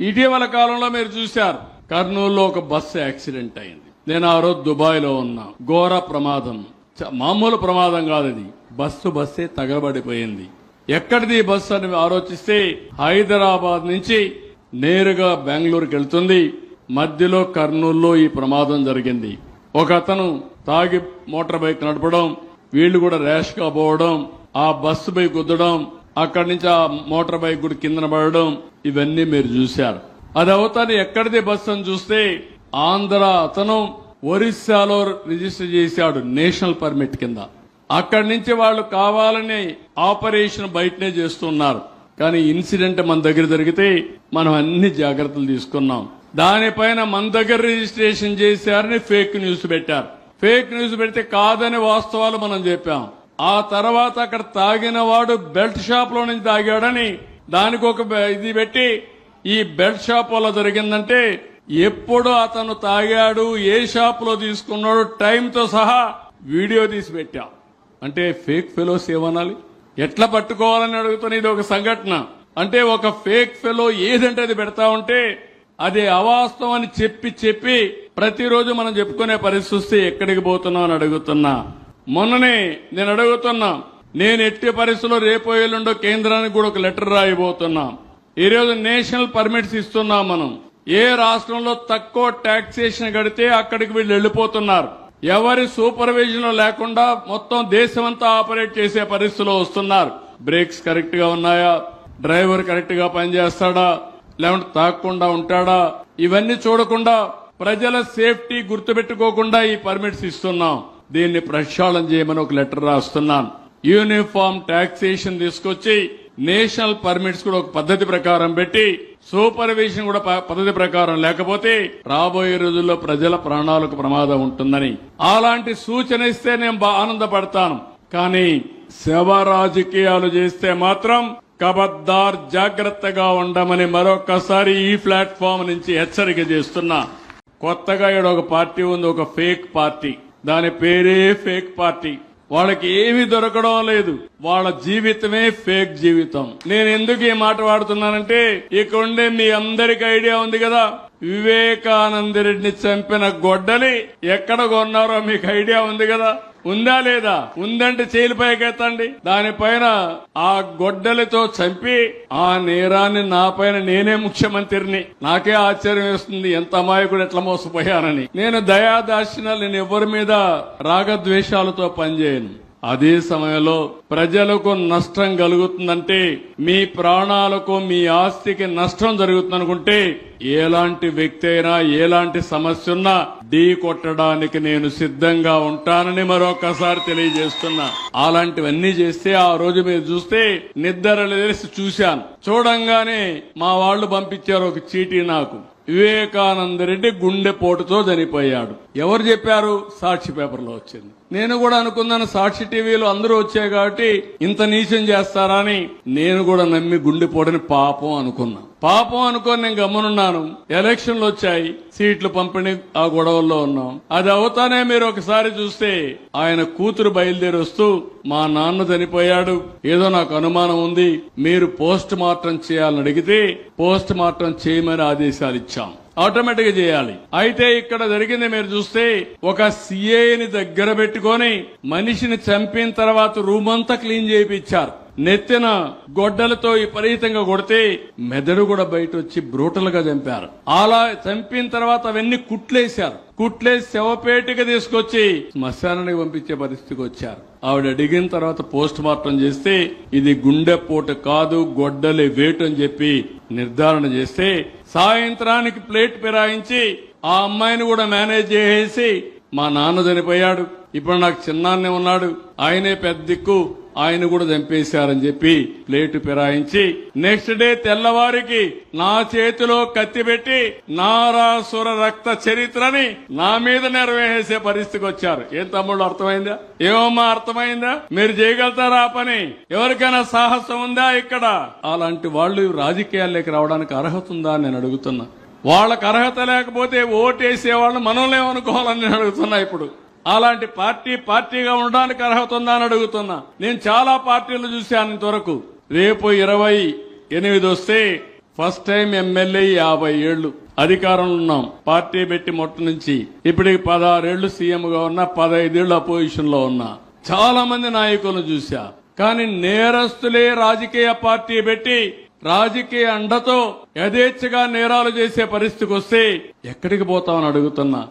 ఇటీవల కాలంలో మీరు చూశారు కర్నూలులో ఒక బస్సు యాక్సిడెంట్ అయింది. నేను ఆ రోజు దుబాయ్లో ఉన్నా. ఘోర ప్రమాదం. చ- మామూలు ప్రమాదం కాదు అది బస్సు బస్సే తగలబడిపోయింది. ఎక్కడిది బస్సు అని ఆలోచిస్తే హైదరాబాద్ నుంచి నేరుగా బెంగళూరుకి వెళ్తుంది. మధ్యలో కర్నూలులో ఈ ప్రమాదం జరిగింది. ఒక అతను తాగి మోటార్ బైక్ నడపడం వీళ్ళు కూడా ర్యాష్గా పోవడం ఆ బస్సు పై గుద్దడం అక్కడి నుంచి ఆ మోటార్ బైక్ కూడా కిందన పడడం ఇవన్నీ మీరు చూశారు. అది అవుతాను ఎక్కడిది బస్సు అని చూస్తే ఆంధ్ర అతను ఒరిస్సాలో రిజిస్టర్ చేశాడు నేషనల్ పర్మిట్ కింద. అక్కడి నుంచి వాళ్ళు కావాలని ఆపరేషన్ బయటనే చేస్తున్నారు. కానీ ఇన్సిడెంట్ మన దగ్గర జరిగితే మనం అన్ని జాగ్రత్తలు తీసుకున్నాం. దానిపైన మన దగ్గర రిజిస్ట్రేషన్ చేశారని ఫేక్ న్యూస్ పెట్టారు. ఫేక్ న్యూస్ పెడితే కాదని వాస్తవాలు మనం చెప్పాం. ఆ తర్వాత అక్కడ తాగిన వాడు బెల్ట్ షాప్లో నుంచి తాగాడని దానికి ఒక ఇది పెట్టి ఈ బెల్ట్ షాప్ వల్ల జరిగిందంటే ఎప్పుడు అతను తాగాడు ఏ షాప్లో తీసుకున్నాడు టైంతో సహా వీడియో తీసి పెట్టాం. అంటే ఫేక్ ఫెలోస్ ఏమనాలి? ఎట్లా పట్టుకోవాలని అడుగుతున్న ఇది ఒక సంఘటన. అంటే ఒక ఫేక్ ఫెలో ఏదంటే అది పెడతా ఉంటే అది అవాస్తవం అని చెప్పి చెప్పి ప్రతిరోజు మనం చెప్పుకునే పరిస్థితి ఎక్కడికి పోతున్నాం అని అడుగుతున్నా. మొన్ననే నేను అడుగుతున్నా నేను ఎట్టి పరిస్థితుల్లో రేపు ఎల్లుండో కేంద్రానికి కూడా ఒక లెటర్ రాయబోతున్నా. ఈ రోజు నేషనల్ పర్మిట్స్ ఇస్తున్నాం మనం. ఏ రాష్ట్రంలో తక్కువ టాక్సేషన్ కడితే అక్కడికి వీళ్ళు వెళ్ళిపోతున్నారు. ఎవరి సూపర్విజన్ లేకుండా మొత్తం దేశమంతా ఆపరేట్ చేసే పరిస్థితిలో వస్తున్నారు. బ్రేక్స్ కరెక్ట్గా ఉన్నాయా? డ్రైవర్ కరెక్ట్గా పనిచేస్తాడా? లేకుంటే తాగకుండా ఉంటాడా? ఇవన్నీ చూడకుండా ప్రజల సేఫ్టీ గుర్తుపెట్టుకోకుండా ఈ పర్మిట్స్ ఇస్తున్నాం. దీన్ని ప్రక్షాళన చేయమని ఒక లెటర్ రాస్తున్నాను. యూనిఫామ్ టాక్సేషన్ తీసుకొచ్చి నేషనల్ పర్మిట్స్ కూడా ఒక పద్ధతి ప్రకారం పెట్టి సూపర్విజన్ కూడా ప- పద్ధతి ప్రకారం లేకపోతే రాబోయే రోజుల్లో ప్రజల ప్రాణాలకు ప్రమాదం ఉంటుందని. అలాంటి సూచన ఇస్తే నేను బా- ఆనందపడతాను. కానీ శవ రాజకీయాలు చేస్తే మాత్రం కబద్దార్ జాగ్రత్తగా ఉండమని మరొకసారి ఈ ప్లాట్ఫామ్ నుంచి హెచ్చరిక చేస్తున్నా. కొత్తగా ఈడ ఒక పార్టీ ఉంది ఒక ఫేక్ పార్టీ. దాని పేరే ఫేక్ పార్టీ. వాళ్ళకి ఏమీ దొరకడం లేదు. వాళ్ళ జీవితమే ఫేక్ జీవితం. నేను ఎందుకు ఈ మాట వాడుతున్నానంటే ఇక్కడ ఉండే మీ అందరికి ఐడియా ఉంది కదా. వివేకానంద రెడ్డిని చంపిన గొడ్డలి ఎక్కడ కొన్నారో మీకు ఐడియా ఉంది కదా. ఉందా లేదా? ఉందంటే చేలు పైకెత్తండి దానిపైన ఆ గొడ్డలితో చంపి ఆ నేరాన్ని నా పైన నేనే ముఖ్యమంత్రిని. నాకే ఆశ్చర్యం వేస్తుంది ఎంత అమాయకుడు ఎట్లా మోసపోయానని నేను దయాదాక్షిణాలు నేను ఎవరి మీద రాగద్వేషాలతో పనిచేయను. అదే సమయంలో ప్రజలకు నష్టం కలుగుతుందంటే మీ ప్రాణాలకు మీ ఆస్తికి నష్టం జరుగుతుందనుకుంటే ఎలాంటి వ్యక్తి అయినా ఎలాంటి సమస్య ఉన్నా ఢీ కొట్టడానికి నేను సిద్ధంగా ఉంటానని మరొకసారి తెలియజేస్తున్నా. అలాంటివన్నీ చేస్తే ఆ రోజు మీరు చూస్తే నిద్ర లేసి చూశాను. చూడంగానే మా వాళ్ళు పంపించారు ఒక చీటీ నాకు. వివేకానంద రెడ్డి గుండెపోటుతో చనిపోయాడు. ఎవరు చెప్పారు? సాక్షి పేపర్లో వచ్చింది. నేను కూడా అనుకున్నాను సాక్షి టీవీలో అందరూ వచ్చాయి కాబట్టి ఇంత నీచం చేస్తారా అని నేను కూడా నమ్మి గుండెపోటని పాపం అనుకున్నా. పాపం అనుకొని నేను గమనున్నాను. ఎలక్షన్లు వచ్చాయి. సీట్లు పంపిణీ ఆ గొడవల్లో ఉన్నాం. అది అవుతానే మీరు ఒకసారి చూస్తే ఆయన కూతురు బయలుదేరి వస్తూ మా నాన్న చనిపోయాడు. ఏదో నాకు అనుమానం ఉంది. మీరు పోస్ట్ మార్టం చేయాలని అడిగితే పోస్ట్ మార్టం చేయమని ఆదేశాలు ఇచ్చాం. ఆటోమేటిక్గా చేయాలి. అయితే ఇక్కడ జరిగింది మీరు చూస్తే ఒక సిఏని దగ్గర పెట్టుకొని మనిషిని చంపిన తర్వాత రూమ్ అంతా క్లీన్ చేయించారు నెత్తిన గొడ్డలతో విపరీతంగా కొడితే మెదడు కూడా బయట వచ్చి బ్రూటల్గా చంపారు. అలా చంపిన తర్వాత అవన్నీ కుట్లేశారు. కుట్లేసి శవపేటికి తీసుకొచ్చి శ్మశానానికి పంపించే పరిస్థితికి వచ్చారు. ఆవిడ అడిగిన తర్వాత పోస్ట్ మార్టం చేస్తే ఇది గుండెపోటు కాదు గొడ్డలి వేటు అని చెప్పి నిర్ధారణ చేస్తే సాయంత్రానికి ప్లేట్ పిరాయించి ఆ అమ్మాయిని కూడా మేనేజ్ చేసేసి మా నాన్న చనిపోయాడు. ఇప్పుడు నాకు చిన్నాన్నే ఉన్నాడు. ఆయనే పెద్ద దిక్కు. ఆయన కూడా చంపేశారని చెప్పి ప్లేటు పిరాయించి నెక్స్ట్ డే తెల్లవారికి నా చేతిలో కత్తి పెట్టి నారాసుర రక్త చరిత్రని నా మీద నెరవేసే పరిస్థితికి వచ్చారు. ఏం తమ్ముళ్ళు అర్థమైందా? ఏమమ్మా అర్థమైందా? మీరు చేయగలుగుతారా పని? ఎవరికైనా సాహసం ఉందా ఇక్కడ? అలాంటి వాళ్ళు రాజకీయాల్లోకి రావడానికి అర్హత ఉందా నేను అడుగుతున్నా. వాళ్ళకు అర్హత లేకపోతే ఓటేసే వాళ్ళు మనల్ని ఏమనుకోవాలని నేను అడుగుతున్నా ఇప్పుడు. అలాంటి పార్టీ పార్టీగా ఉండడానికి అర్హత ఉందా అని అడుగుతున్నా. నేను చాలా పార్టీలు చూశాను ఇంతవరకు. రేపు ఇరవై ఎనిమిది వస్తే ఫస్ట్ టైం ఎమ్మెల్యే యాభై ఏళ్ళు అధికారంలో ఉన్నాం. పార్టీ పెట్టి మొట్ట నుంచి ఇప్పటికి పదహారేళ్ళు సీఎంగా ఉన్నా పదహైదేళ్ళు అపోజిషన్లో ఉన్నా. చాలా మంది నాయకులను చూశా. కానీ నేరస్తులే రాజకీయ పార్టీ పెట్టి రాజకీయ అండతో యథేచ్ఛగా నేరాలు చేసే పరిస్థితికి వస్తే ఎక్కడికి పోతామని అడుగుతున్నా.